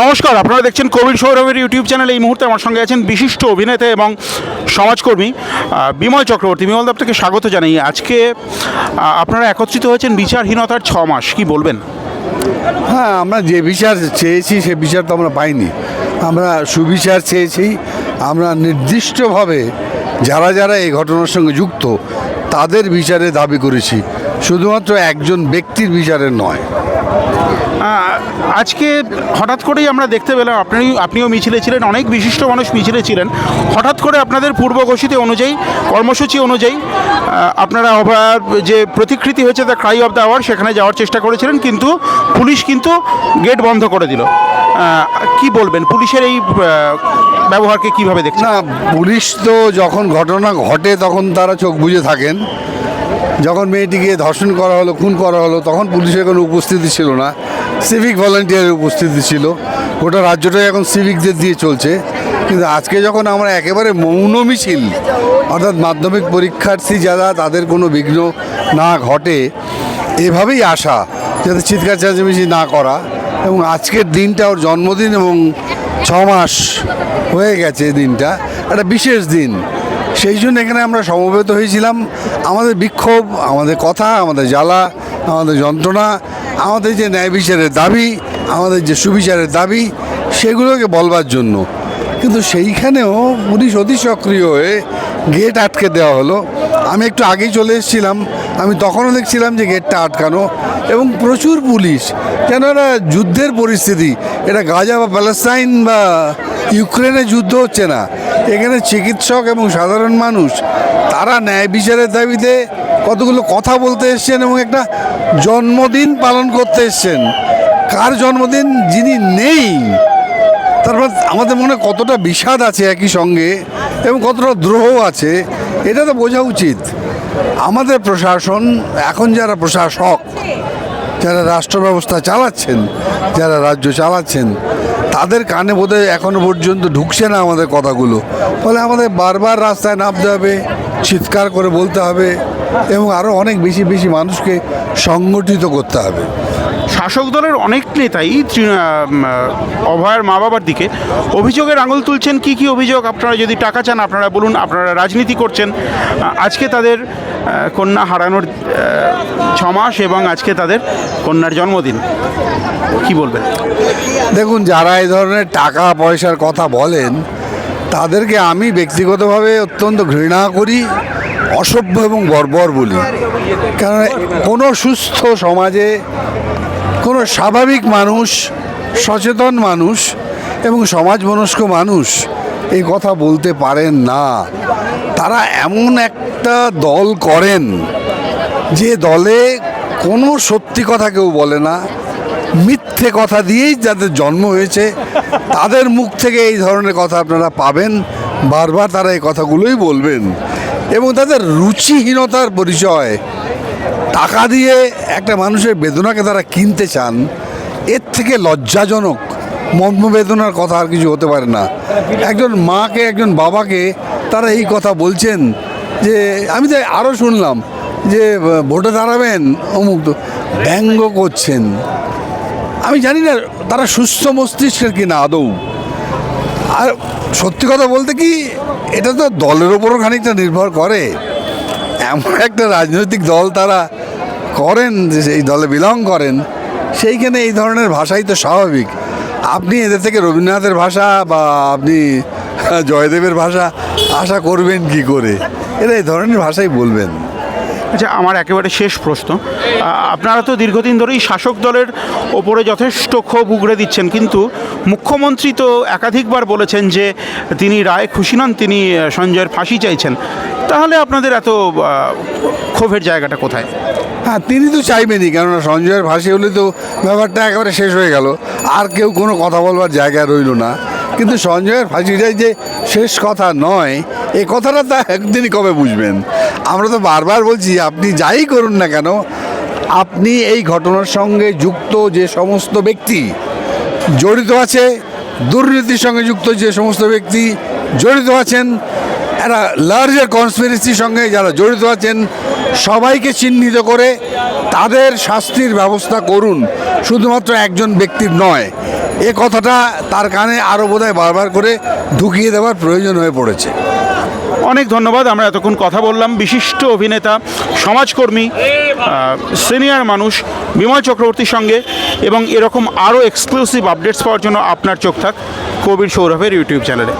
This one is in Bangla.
নমস্কার, আপনারা দেখছেন কোভিড সৌরভের ইউটিউব চ্যানেল। এই মুহূর্তে আমার সঙ্গে আছেন বিশিষ্ট অভিনেতা এবং সমাজকর্মী বিমল চক্রবর্তী। বিমল আপনাকে স্বাগত জানাই। আজকে আপনারা একত্রিত হয়েছেন বিচারহীনতার ছ মাস। কি বলবেন? হ্যাঁ আমরা যে বিচার চেয়েছি, সে বিচার তো আমরা পাইনি। আমরা সুবিচার চেয়েছি। আমরা নির্দিষ্টভাবে যারা যারা এই ঘটনার সঙ্গে যুক্ত, তাদের বিচারে দাবি করেছি। শুধুমাত্র একজন ব্যক্তির বিচারের নয়। আজকে হঠাৎ করেই আমরা দেখতে পেলাম আপনি আপনিও মিছিলে ছিলেন অনেক বিশিষ্ট মানুষ মিছিলে ছিলেন। হঠাৎ করে আপনাদের পূর্ব ঘোষিত অনুযায়ী কর্মসূচি অনুযায়ী আপনারা যে প্রতিকৃতি হয়েছে the cry of the hour সেখানে যাওয়ার চেষ্টা করেছিলেন কিন্তু পুলিশ কিন্তু গেট বন্ধ করে দিল। কি বলবেন পুলিশের এই ব্যবহারকে কীভাবে দেখছেন? না পুলিশ তো যখন ঘটনা ঘটে তখন তারা চোখ বুজে থাকেন। যখন মেয়েটিকে ধর্ষণ করা হলো, খুন করা হলো, তখন পুলিশের কোনো উপস্থিতি ছিল না। সিভিক ভলান্টিয়ারের উপস্থিতি ছিল। গোটা রাজ্যটাই এখন সিভিকদের দিয়ে চলছে। কিন্তু আজকে যখন আমরা একেবারে মৌন মিছিল, অর্থাৎ মাধ্যমিক পরীক্ষার্থী যারা, তাদের কোনো বিঘ্ন না ঘটে, এভাবেই আসা যাতে চিৎকার চেঁচামেচি না করা এবং আজকের দিনটা ওর জন্মদিন এবং ছ মাস হয়ে গেছে দিনটা। একটা বিশেষ দিন। সেই জন্য এখানে আমরা সমবেত হয়েছিলাম। আমাদের বিক্ষোভ, আমাদের কথা, আমাদের জ্বালা, আমাদের যন্ত্রণা, আমাদের যে ন্যায় বিচারের দাবি, আমাদের যে সুবিচারের দাবি, সেগুলোকে বলবার জন্য। কিন্তু সেইখানেও পুলিশ অতি সক্রিয় হয়ে গেট আটকে দেওয়া হলো। আমি একটু আগেই চলে এসেছিলাম। আমি তখনও দেখছিলাম যে গেটটা আটকানো এবং প্রচুর পুলিশ। কেন এটা যুদ্ধের পরিস্থিতি, এটা গাজা বা প্যালেস্তাইন বা ইউক্রেনে যুদ্ধ হচ্ছে না। এখানে চিকিৎসক এবং সাধারণ মানুষ, তারা ন্যায় বিচারের দাবিতে কতগুলো কথা বলতে এসছেন এবং একটা জন্মদিন পালন করতে এসছেন। কার জন্মদিন? যিনি নেই। তারপর আমাদের মনে কতটা বিষাদ আছে একই সঙ্গে এবং কতটা দ্রোহ আছে, এটা তো বোঝা উচিত। আমাদের প্রশাসন, এখন যারা প্রশাসক, যারা রাষ্ট্র ব্যবস্থা চালাচ্ছেন, যারা রাজ্য চালাচ্ছেন তাদের কানে বোধহয় এখনও পর্যন্ত ঢুকছে না আমাদের কথাগুলো। ফলে আমাদের বারবার রাস্তায় নামতে হবে। চিৎকার করে বলতে হবে এবং আরও অনেক বেশি বেশি মানুষকে সংগঠিত করতে হবে। শাসক দলের অনেক নেতাই অভয়ার মা বাবার দিকে অভিযোগের আঙুল তুলছেন। কি কি অভিযোগ? আপনারা যদি টাকা চান আপনারা বলুন আপনারা রাজনীতি করছেন। আজকে তাদের কন্যা হারানোর ছমাস এবং আজকে তাদের কন্যার জন্মদিন। কি বলবেন? দেখুন যারা এই ধরনের টাকা পয়সার কথা বলেন তাদেরকে আমি ব্যক্তিগতভাবে অত্যন্ত ঘৃণা করি, অসভ্য এবং বর্বর বলি। কারণ কোনো সুস্থ সমাজে কোনো স্বাভাবিক মানুষ, সচেতন মানুষ এবং সমাজ মনস্ক মানুষ এই কথা বলতে পারেন না। তারা এমন একটা দল করেন, যে দলে কোনো সত্যি কথা কেউ বলে না মিথ্যে কথা দিয়েই যাদের জন্ম হয়েছে, তাদের মুখ থেকে এই ধরনের কথা আপনারা পাবেন। বারবার তারা এই কথাগুলোই বলবেন। এবং তাদের রুচিহীনতার পরিচয়, টাকা দিয়ে একটা মানুষের বেদনাকে তারা কিনতে চান, এর থেকে লজ্জাজনক, মর্মবেদনার কথা আর কিছু হতে পারে না। একজন মাকে, একজন বাবাকে তারা এই কথা বলছেন যে, আমি তো আরও শুনলাম যে, ভোটে দাঁড়াবেন, অমুক ব্যঙ্গ করছেন। আমি জানি না তারা সুস্থ মস্তিষ্কের কিনা আদৌ। আর সত্যি কথা বলতে কি, এটা তো দলের ওপরও খানিকটা নির্ভর করে। এমন একটা রাজনৈতিক দল তারা করেন, যে সেই দলে বিলং করেন, সেইখানে এই ধরনের ভাষাই তো স্বাভাবিক। আপনি এদের থেকে রবীন্দ্রনাথের ভাষা বা আপনি জয়দেবের ভাষা আশা করবেন কি করে? এরা এই ধরনের ভাষাই বলবেন। আচ্ছা আমার একেবারে শেষ প্রশ্ন। আপনারা তো দীর্ঘদিন ধরেই শাসক দলের ওপরে যথেষ্ট ক্ষোভ উগড়ে দিচ্ছেন, কিন্তু মুখ্যমন্ত্রী তো একাধিকবার বলেছেন যে তিনি রায় খুশি নন, তিনি সঞ্জয়ের ফাঁসি চাইছেন। তাহলে আপনাদের এত ক্ষোভের জায়গাটা কোথায়? হ্যাঁ তিনি তো চাইবেনই, কেননা সঞ্জয়ের ফাঁসি হলে তো ব্যাপারটা একেবারে শেষ হয়ে গেল। আর কেউ কোনো কথা বলবার জায়গা রইল না। কিন্তু সঞ্জয়ের ফাঁসিটাই যে শেষ কথা নয়, এ কথাটা তা একদিনই কবে বুঝবেন? আমরা তো বারবার বলছি, আপনি যাই করুন না কেন, আপনি এই ঘটনার সঙ্গে যুক্ত যে সমস্ত ব্যক্তি, জড়িত আছে, দুর্নীতির সঙ্গে যুক্ত যে সমস্ত ব্যক্তি জড়িত আছেন একটা লার্জার কনস্পিরেসির সঙ্গে যারা জড়িত আছেন, সবাইকে চিহ্নিত করে তাদের শাস্তির ব্যবস্থা করুন। শুধুমাত্র একজন ব্যক্তির নয়, এ কথাটা তার কানে আরও বোধহয় বারবার করে ঢুকিয়ে দেওয়ার প্রয়োজন হয়ে পড়েছে। অনেক ধন্যবাদ, আমরা এতক্ষণ কথা বললাম। বিশিষ্ট অভিনেতা, সমাজকর্মী সিনিয়র মানুষ বিমল চক্রবর্তীর সঙ্গে এবং এরকম আরও এক্সক্লুসিভ আপডেটস পাওয়ার জন্য আপনার চোখ থাক কবির সৌরভের ইউটিউব চ্যানেলে।